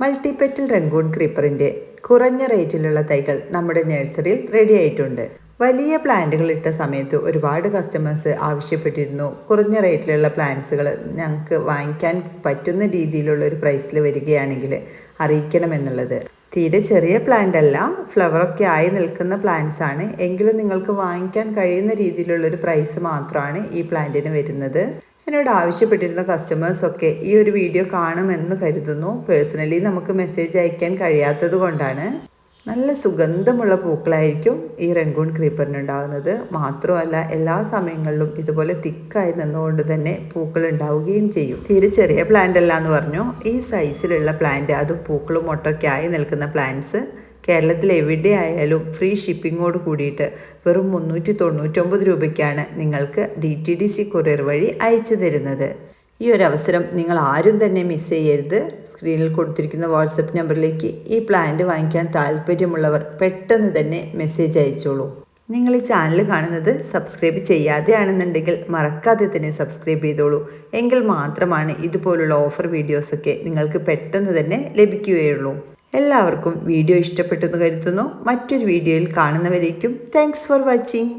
Multipetal റെൻഗൂൺ ക്രീപ്പറിന്റെ കുറഞ്ഞ റേറ്റിലുള്ള തൈകൾ നമ്മുടെ നഴ്സറിയിൽ റെഡിയായിട്ടുണ്ട് വലിയ പ്ലാന്റുകൾ ഇട്ട സമയത്ത് ഒരുപാട് കസ്റ്റമേഴ്സ് ആവശ്യപ്പെട്ടിരുന്നു. കുറഞ്ഞ റേറ്റിലുള്ള പ്ലാന്റ്സുകൾ ഞങ്ങൾക്ക് വാങ്ങിക്കാൻ പറ്റുന്ന രീതിയിലുള്ള ഒരു പ്രൈസിൽ വരികയാണെങ്കിൽ അറിയിക്കണമെന്നുള്ളത്. തീരെ ചെറിയ പ്ലാന്റ് അല്ല ഫ്ലവറൊക്കെ ആയി നിൽക്കുന്ന പ്ലാന്റ്സ് ആണ്. എങ്കിലും നിങ്ങൾക്ക് വാങ്ങിക്കാൻ കഴിയുന്ന രീതിയിലുള്ള ഒരു പ്രൈസ് മാത്രമാണ് ഈ പ്ലാന്റിന് വരുന്നത്. എന്നോട് ആവശ്യപ്പെട്ടിരുന്ന കസ്റ്റമേഴ്സ് ഒക്കെ ഈ ഒരു വീഡിയോ കാണുമെന്ന് കരുതുന്നു. പേഴ്സണലി നമുക്ക് മെസ്സേജ് അയക്കാൻ കഴിയാത്തത് കൊണ്ടാണ്. നല്ല സുഗന്ധമുള്ള പൂക്കളായിരിക്കും ഈ റെങ്കൂൺ ക്രീപ്പറിനുണ്ടാകുന്നത് മാത്രമല്ല എല്ലാ സമയങ്ങളിലും ഇതുപോലെ തിക്കായി നിന്നുകൊണ്ട് തന്നെ പൂക്കൾ ഉണ്ടാവുകയും ചെയ്യും. തീരെ ചെറിയ പ്ലാന്റ് അല്ല എന്ന് പറഞ്ഞു. ഈ സൈസിലുള്ള പ്ലാന്റ് അതും പൂക്കളും മൊട്ടൊക്കെ ആയി നിൽക്കുന്ന പ്ലാന്റ്സ് കേരളത്തിൽ എവിടെ ആയാലും ഫ്രീ ഷിപ്പിങ്ങോട് കൂടിയിട്ട് വെറും മുന്നൂറ്റി തൊണ്ണൂറ്റൊമ്പത് രൂപയ്ക്കാണ് നിങ്ങൾക്ക് D T D C courier വഴി അയച്ചു തരുന്നത്. ഈ ഒരു അവസരം നിങ്ങൾ ആരും തന്നെ മിസ് ചെയ്യരുത്. സ്ക്രീനിൽ കൊടുത്തിരിക്കുന്ന വാട്സപ്പ് നമ്പറിലേക്ക് ഈ പ്ലാന്റ് വാങ്ങിക്കാൻ താല്പര്യമുള്ളവർ പെട്ടെന്ന് തന്നെ മെസ്സേജ് അയച്ചോളൂ. നിങ്ങൾ ഈ ചാനൽ കാണുന്നത് സബ്സ്ക്രൈബ് ചെയ്യാതെയാണെന്നുണ്ടെങ്കിൽ മറക്കാതെ തന്നെ സബ്സ്ക്രൈബ് ചെയ്തോളൂ. എങ്കിൽ മാത്രമാണ് ഇതുപോലുള്ള ഓഫർ വീഡിയോസൊക്കെ നിങ്ങൾക്ക് പെട്ടെന്ന് തന്നെ ലഭിക്കുകയുള്ളൂ. എല്ലാവർക്കും വീഡിയോ ഇഷ്ടപ്പെട്ടെന്ന് കരുതുന്നു. മറ്റൊരു വീഡിയോയിൽ കാണുന്നവരേക്കും താങ്ക്സ് ഫോർ വാച്ചിങ്